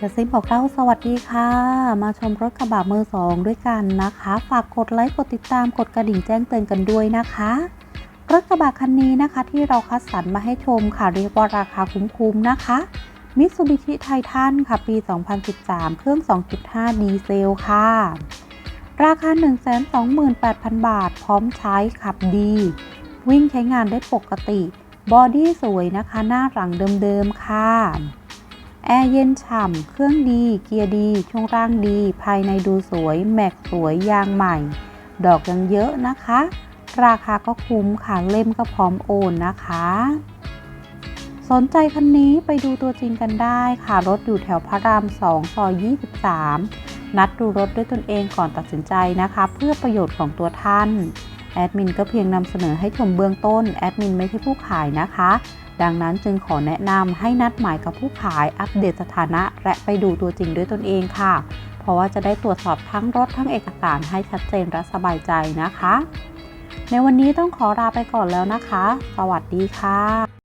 กระซิบบอกเล่าสวัสดีค่ะ มาชมรถกระบะมือสองด้วยกันนะคะ ฝากกดไลค์กดติดตามกดกระดิ่งแจ้งเตือนกันด้วยนะคะ รถกระบะคันนี้นะคะที่เราคัดสรรมาให้ชมค่ะเรียกว่าราคาคุ้มๆนะคะมิตซูบิชิไททันค่ะปี 2013 เครื่อง 2.5 ดีเซลค่ะ ราคา 128,000 บาท พร้อมใช้ขับดี วิ่งใช้งานได้ปกติ บอดี้สวยนะคะ หน้าหลังเดิมๆค่ะ แอร์เย็นฉ่ำ เครื่องดี เกียร์ดี ช่วงล่างดี ภายในดูสวย แม็กสวย ยางใหม่ ดอกยังเยอะนะคะ ราคาก็คุ้มค่ะ เล่มก็พร้อมโอนนะคะ สนใจคันนี้ไปดูตัวจริงกันได้ค่ะ รถอยู่แถวพระราม 2 ซอย 23 นัดดูรถด้วยตนเองก่อนตัดสินใจนะคะ เพื่อประโยชน์ของตัวท่าน แอดมินก็เพียงนำเสนอให้ชมเบื้องต้น แอดมินไม่ใช่ผู้ขายนะคะ ดังนั้นจึงขอแนะนำให้นัดหมายกับผู้ขายอัปเดตสถานะ และไปดูตัวจริงด้วยตนเองค่ะ เพราะว่าจะได้ตรวจสอบทั้งรถทั้งเอกสารให้ชัดเจนและสบายใจนะคะ ในวันนี้ต้องขอลาไปก่อนแล้วนะคะ สวัสดีค่ะ